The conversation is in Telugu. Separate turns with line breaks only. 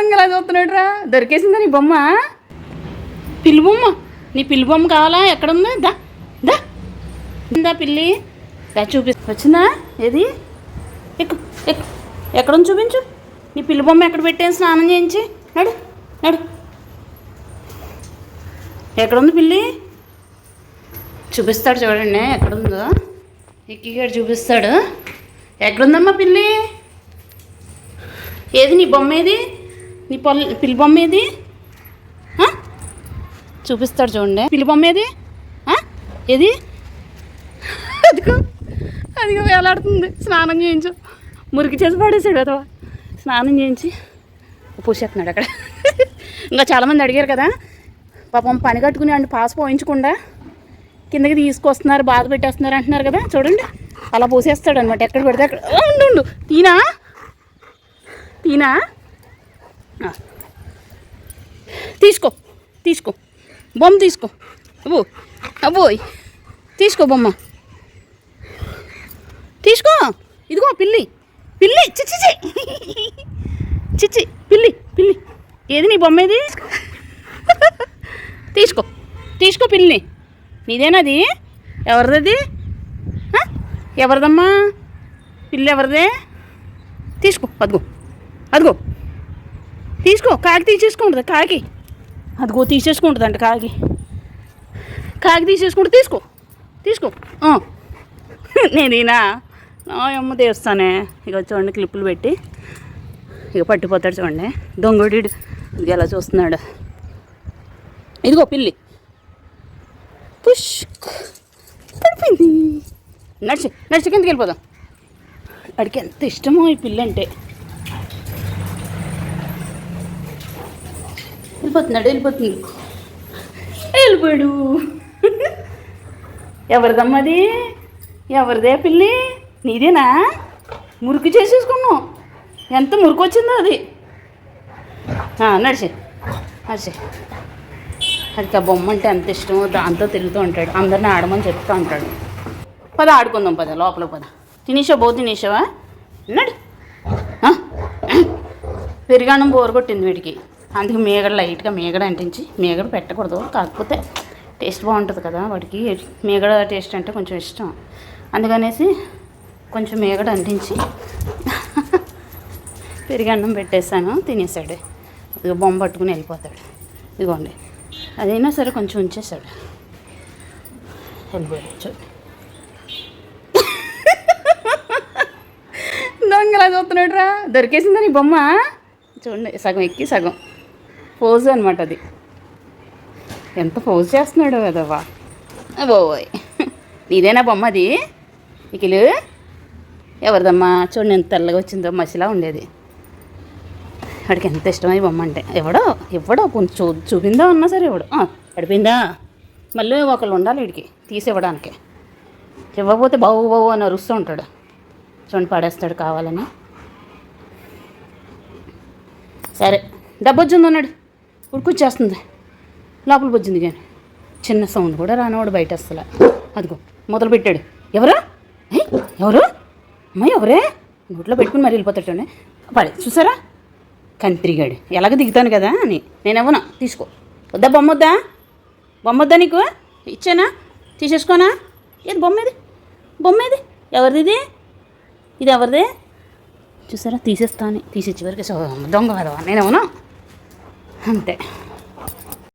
దొంగలా చూస్తున్నాడు రా దొరికేసిందా నీ బొమ్మ? పిల్లి బొమ్మ నీ పిల్లి బొమ్మ కావాలా? ఎక్కడుందా? దా దా. ఉందా పిల్లి? దా చూపి. వచ్చిందా? ఏది? ఎక్కు ఎక్కు. ఎక్కడుంది చూపించు. నీ పిల్లి బొమ్మ ఎక్కడ పెట్టాను స్నానం చేయించి. నడు నడు. ఎక్కడుంది పిల్లి? చూపిస్తాడు చూడండి ఎక్కడుందో. ఎక్కిగాడు చూపిస్తాడు. ఎక్కడుందమ్మా పిల్లి? ఏది నీ బొమ్మ ఏది? నీ పొల్ పిల్లి బొమ్మ ఏది? చూపిస్తాడు చూడండి. పిల్లి బొమ్మ ఏది? ఆ? ఏది? అదిగో అదిగో వేలాడుతుంది. స్నానం చేయించు. మురికి చేసి పడేసాడు అదో స్నానం చేయించి పూసేస్తున్నాడు అక్కడ. ఇంకా చాలామంది అడిగారు కదా పాపం పని కట్టుకుని అండి పాస్ పోయించకుండా కిందకి తీసుకొస్తున్నారు బాధ పెట్టేస్తున్నారు అంటున్నారు కదా చూడండి. అలా పోసేస్తాడు అనమాట ఎక్కడ పెడితే అక్కడ. ఉండు ఉండు. తీనా? తీనా. తీసుకో తీసుకో. బొమ్మ తీసుకో. అబ్బో అబ్బోయ్ తీసుకో బొమ్మ. తీసుకో. ఇదిగో పిల్లి. పిల్లి చిచ్చి చిచ్చి పిల్లి పిల్లి. ఏది నీ బొమ్మ ఏది తీసుకో తీసుకో పిల్లి నీదేనాది? ఎవరిదది? ఎవరిదమ్మా? పిల్లి ఎవరిదే? తీసుకో అదిగో అదిగో. తీసుకో కాకి తీసేసుకుంటుంది కాకి. అదిగో తీసేసుకుంటుంది అంట కాకి. కాకి తీసేసుకుంటే తీసుకో తీసుకో. నేను ఈనా నా అమ్మ తీస్తానే. ఇక చూడండి క్లిప్పులు పెట్టి. ఇక పట్టిపోతాడు చూడండి. దొంగడు ఇది ఎలా చూస్తున్నాడు. ఇదిగో పిల్లి. పుష్. పడిపోయింది. నడిచి నడిచి కిందకి వెళ్ళిపోదాం. వాడికి ఎంత ఇష్టమో ఈ పిల్లి అంటే వెళ్ళిపోతున్నాడు వెళ్ళిపోతుంది వెళ్ళిపోయాడు. ఎవరిదమ్మది ఎవరిదే పిల్లి? నీదేనా? మురికి చేసేసుకున్నావు. ఎంత మురికి వచ్చిందో అది. నడిచే నడిచే. అడికి ఆ బొమ్మ అంటే ఎంత ఇష్టమో దాంతో తిరుగుతూ ఉంటాడు. అందరిని ఆడమని చెప్తూ ఉంటాడు. పద ఆడుకుందాం పద లోపల పద. తినేసా బో తినేసావా? నడు. పెరిగాణం పెరిగానం బోరు కొట్టింది వీడికి. అందుకే మేగడ లైట్గా మేగడ అంటించి మేగడ పెట్టకూడదు. కాకపోతే టేస్ట్ బాగుంటుంది కదా వాడికి మేగడ టేస్ట్ అంటే కొంచెం ఇష్టం. అందుకనేసి కొంచెం మేగడ అంటించి పెరిగన్నం పెట్టేశాను. తినేసాడు. ఇదిగో బొమ్మ పట్టుకుని వెళ్ళిపోతాడు. ఇదిగోండి. అదైనా సరే కొంచెం ఉంచేశాడు. వెళ్ళిపోయాడు. చూడండి దొంగలా చూస్తున్నాడు రా దొరికేసిందా నీ బొమ్మ? చూడండి. సగం ఎక్కి సగం. పోజు అనమాట అది. ఎంత పోజ్ చేస్తున్నాడు కదవ్వా బోయ్ నీదేనా బొమ్మ అది? ఇకిలు ఎవరిదమ్మా చూడండి ఎంత తెల్లగా వచ్చిందో మసిలా ఉండేది. వాడికి ఎంత ఇష్టమై బొమ్మ అంటే ఎవడో ఎవడో కొంచెం చూ చూపిందా ఉన్నా సరే ఎవడు. పడిపోయిందా? మళ్ళీ ఒకళ్ళు ఉండాలి వీడికి తీసివ్వడానికి. ఇవ్వకపోతే బావు బావు అని అరుస్తూ ఉంటాడు. చూడండి పడేస్తాడు కావాలని. సరే డబ్బొచ్చింది అన్నాడు. ఉడుకొచ్చేస్తుంది. లోపల వచ్చింది కానీ చిన్న సౌండ్ కూడా రానివాడు బయట అసలు అదిగో మొదలు పెట్టాడు ఎవరు ఎవరు? అమ్మాయి ఎవరే? నోట్లో పెట్టుకుని మరి వెళ్ళిపోతాడు పడే చూసారా? కంత్రిగాడు ఎలాగ దిగుతాను కదా అని. నేనేమన్నా తీసుకో. వద్దా బొమ్మ వద్దా? బొమ్మ వద్దా నీకు? ఇచ్చానా? తీసేసుకోనా? ఏది బొమ్మ ఇది? బొమ్మ ఇది? ఎవరిది ఇది? ఇది ఎవరిది? చూసారా? తీసేస్తాను. తీసిచ్చి వరకు దొంగ కదా నేనేమన్నా なんて。